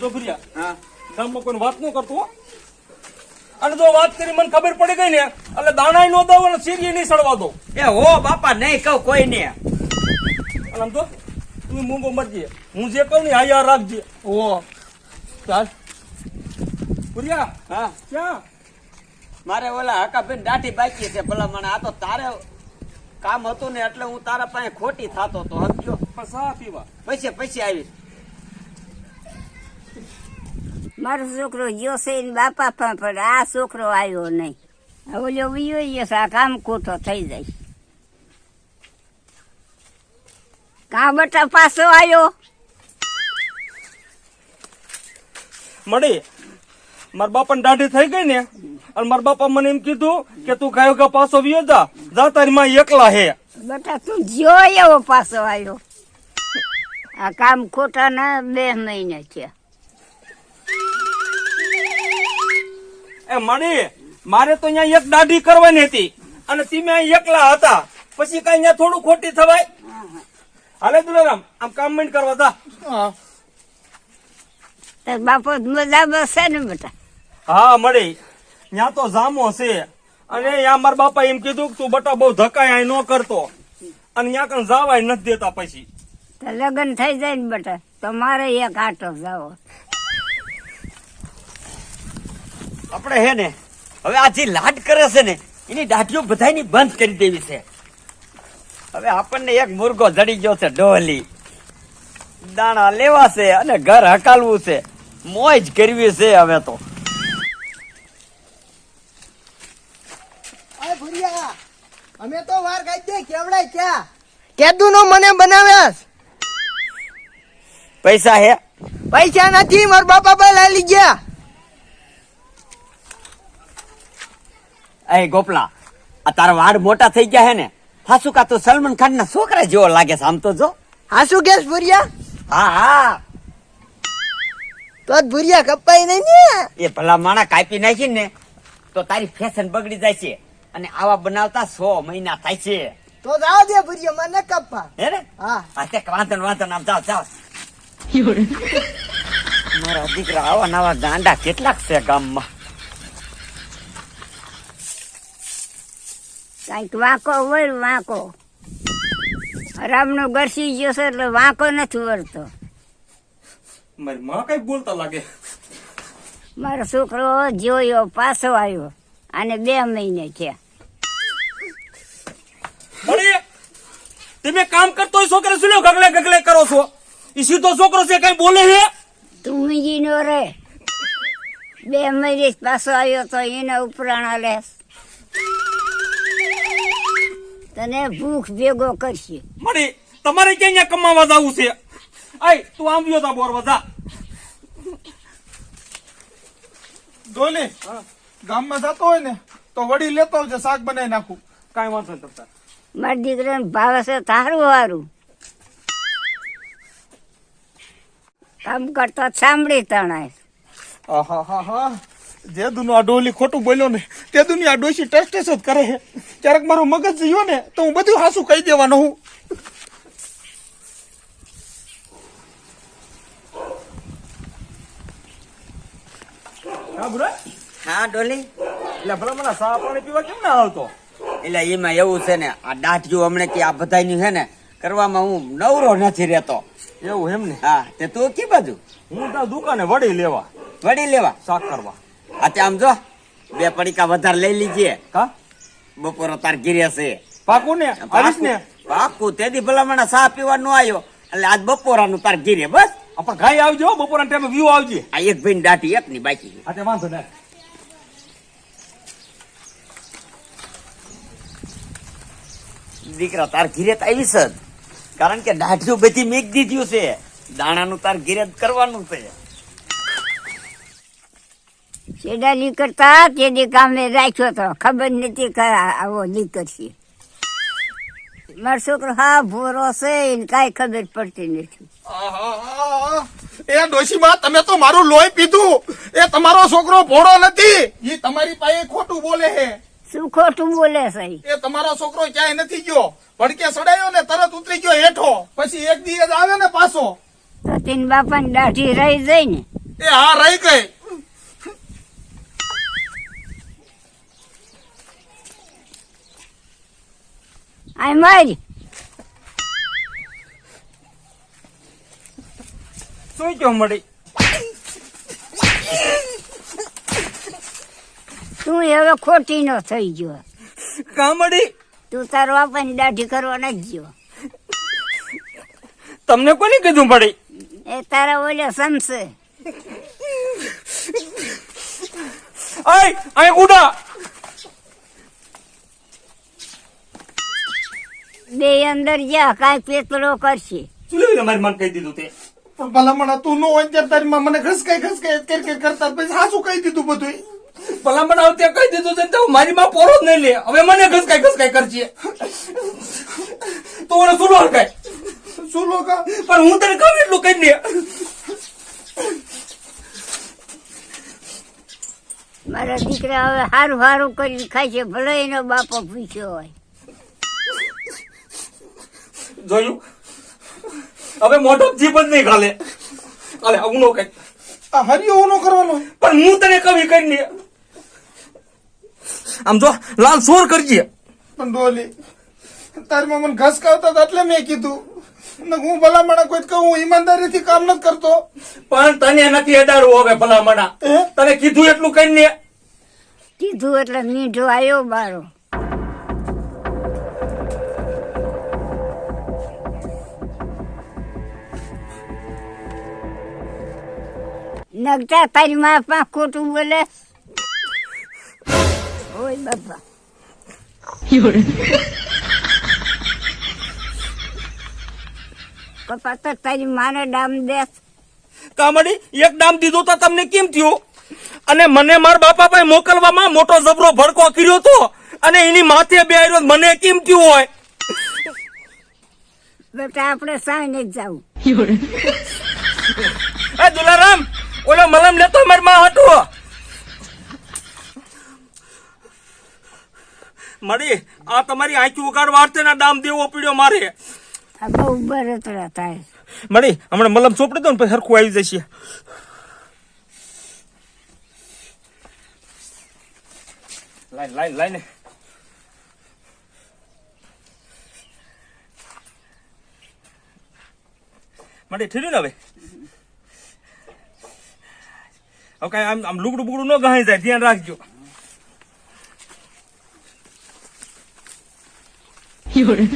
તો ભર્યા હા. ગામમાં કોઈ વાત ન કરતો હો. અને જો વાત કરી મને ખબર પડી ગઈ ને એટલે દાણા નો દઉં અને સીરી નહીં સડવા દો એ હો બાપા નહીં કહું કોઈ ને. અને આમ તો મૂંગો મરજે હું જે કહું ને હાયા રાખજે. ઓ ચાલ. ભર્યા હા. ક્યાં? મારે ઓલા હકાભાઈ દાઢી બાકી છે ભલા મને આ તો તારે કામ હતું ને એટલે હું તારા પાસે ખોટી થતો તો સમજો પણ સા પીવા? પૈસે પૈસે આવીશ. મારો છોકરો ગયો છે ને બાપા પણ પણ આ છોકરો આવ્યો નહીં. ઓલો વિયો ગયો છે આ કામ ખોટો થઈ જાય. કા બટા પાછો આવ્યો? મળી મારા બાપાને દાઢી થઈ ગઈ ને અને મારા બાપા મને એમ કીધું કે તું ગાયો ગા પાછો વિયો જા જા તારી માં એકલા હે. બટા તું જો એવો પાછો આવ્યો. આ કામ ખોટા ના બે મહિને છે એ મળી મારે તો અહીંયા એક દાઢી કરવાની હતી. અને તમે અહીં એકલા હતા. પછી કઈ અહીંયા થોડું ખોટી થવાય? હાલે દુલારામ આમ કામ માંડ કરવા જા બાપો મજા બસે ને બેટા? હા મળી ત્યાં તો જામો છે. અને ત્યાં મારા બાપા એમ કીધું કે તું બટા બહુ ધકાય ન કરતો. અને ત્યાં કણ જવાય નથી દેતા પછી. તો લગ્ન થઈ જાય ને બટા તો મારે એક આટો જાવો. આપણે હે ને હવે આ જે લાડ કરે છે ને એની દાઢીઓ બધાયની બંધ કરી દેવી છે. હવે આપણને એક મુર્ગો જડી ગયો છે ડોહલી. દાણા લેવા છે અને ઘર હકાલવું છે. મોજ કરવી છે હવે તો. અમે તો વાર કાઢી દે કેવડાય ક્યાં? કેદુ નો મને બનાવ્યા પૈસા હે? પૈસા નથી મારા બાપા પાસે લઈ ગયા. એ ગોપલા આ તારા વાળ મોટા થઈ ગયા હે ને હાસુ કા તો સલમાન ખાન ના છોકરા જેવો લાગે છે આમ તો જો. હાસુ કેસ ભુરિયા? હા હા. તો ભુરિયા કપાઈ નહીં ને. એ ભલા માણા કાપી નાખી ને તો તારી ફેશન બગડી જાય છે અને આવા બનાવતા સો મહિના થાય છે. તો જાવ દે ભુરિયા મને કપા. હે ને? હા. હા તે વાંધન ને આમ જાવ જાવ મારા દીકરા આવા નવા ગાંડા કેટલાક છે ગામમાં. કાંઈક વાંકો વળ વાંકો. રામનો ગરસી ગયો છે એટલે વાંકો નથી વળતો. મારી માં કઈ બોલતા લાગે? મારો છોકરો જોયો પાછો આવ્યો. અને બે મહિને છે તમે કામ કરતો છોકરા શું ગગલે ગગલે કરો છો? એ સીધો છોકરો છે કઈ બોલે હે તું નો રે. બે મહિને પાછો આવ્યો તો એના ઉપરાણા લેસ તને ભૂખ ભેગો કરશે. મળી તમારે ક્યાં અહીંયા કમાવા જવું છે? આય તું આમ ગયો તા બોરવા જા. ડોલી ગામમાં જતો હોય ને તો વડી લેતો આવજે શાક બનાવી નાખું. કાંઈ વાંધો નહીં તમતાર. મારા દીકરાને ભાવે છે તારું હારું. કામ કરતો સાંભળી તણાય. આહાહાહા. જે દુનો આ ડોલી ખોટું બોલ્યો ને તે દુનિયા ડોશી ટેસ્ટ ટેસ્ટ જ કરે છે. ક્યારેક મારું મગજ જીયો ને તો હું બધું હાસું કહી દેવાનો હું. હા હા ડોલી? એટલે ભલા મને સા પાણી પીવા કેમ ના આવતો? એટલે એમાં એવું છે ને આ દાઢીઓ હમણે કે આ બધાની છે ને કરવામાં હું નવરો નથી રહેતો. એવું એમ ને? હા તે તું કી બાજુ? હું ત્યાં દુકાને વડી લેવા. વડી લેવા? શાક કરવા આ તે આમ જો. બે પડીકા વધારે લઈ લીજીએ બપોરો તાર ગીરે છે. પાકું ને હરીશ ને પાકું તેથી ભલા મને ચા પીવા નો આવ્યો. એટલે આજ બપોરાનું તાર ગીરે બસ. આપણે ગાય આવજો બપોરના ટાઈમે વ્યૂ આવજે. આ એક ભાઈ દાટી એક ની બાકી હા તે વાંધો નહીં દીકરા તાર ઘીરે આવી જ. કારણ કે દાઢીઓ બધી મેક દીધ્યું છે. દાણાનું તાર ઘીરે કરવાનું છે. છેડા નીકળતા તેની કામે રાખ્યો તો ખબર નથી કરા આવો નીકળશે. મારો છોકરો હા ભોરો છે એને કાંઈ ખબર પડતી નથી. એ ડોશીમાં તમે તો મારું લોહી પીધું. એ તમારો છોકરો ભોળો નથી. એ તમારી પાસે ખોટું બોલે છે. શું ખોટું બોલે છે એ તમારો છોકરો ક્યાંય નથી ગયો. ભડકે સડાયો ને તરત ઉતરી ગયો હેઠો. પછી એક દિવસ આવે ને પાછો. તો તેની બાપાની દાઢી રહી જાય ને? એ હા રહી ગઈ. આ મારી શું કહો મળી? તું હવે ખોટી નો થઈ ગયો. કા મળી? તું તારો બાપાની દાઢી કરવા નથી ગયો. તમને કોને કીધું મળી? એ તારા ઓલે સમસે આય આય ઉડા બે અંદર જા કાંઈ પેતરો કરશે. શું લેવું તમારી મન કહી દીધું તે? પણ ભલામણ તું નો હોય ત્યારે તારી મને ઘસકાઈ ઘસકાઈ કેર કેર કરતા પછી હાસું કહી દીધું બધું ભલામણ મને હવે ત્યાં કહી દીધું છે તો મારી માં પોરો જ નહીં લે. હવે મને ઘસકાઈ ઘસકાઈ કરજે. તો મને સુલો હરકાય સુલો કા? પણ હું તને કહું એટલું કહી દે. મારા દીકરા હવે હારું હારું કરી ખાય છે. ભલે એનો બાપો પૂછ્યો હોય. જોયું? હવે મોઢો જીભ જ નહીં ખાલે હાલે આવું કઈ. આ હરિયો નો કરવાનો. પણ હું તને કવિ કરી દે. આમ જો લાલ સોર કરજે. પણ ડોલી તારી મને ઘસકાવતા હતા એટલે મેં કીધું. હું ભલામણા કોઈ કહું હું ઈમાનદારીથી કામ નથી કરતો. પણ તને નથી અડાડવું હવે ભલામણા. તને કીધું એટલું કરી દે. કીધું એટલે મીઠો આવ્યો બારો. નગતા તારી માં પા ખોટું બોલે ઓય બાપા કપા તો તારી માને ડામ દે. કામડી એક ડામ દીધું તો તમને કેમ થયું? અને મને મારા બાપા ભાઈ મોકલવામાં મોટો જબરો ભડકો કર્યો તો? અને એની માથે બે મને કેમ થયું હોય? બેટા આપણે સાંજે જ જાવ એ દુલારામ ઓલો મલમ લેતો મારી માં હતું મળી આ તમારી આંખી ઉગાડવા અર્થે ના દામ દેવો પડ્યો મારે. આ બહુ બરતરા થાય. મળી હમણાં મલમ ચોપડી દો ને પછી સરખું આવી જશે. Line line line. મળી ઠીર્યું ને હવે? હવે કાંઈ આમ આમ લુગડું બુગડું ન ગહાઈ જાય ધ્યાન રાખજો Fiore.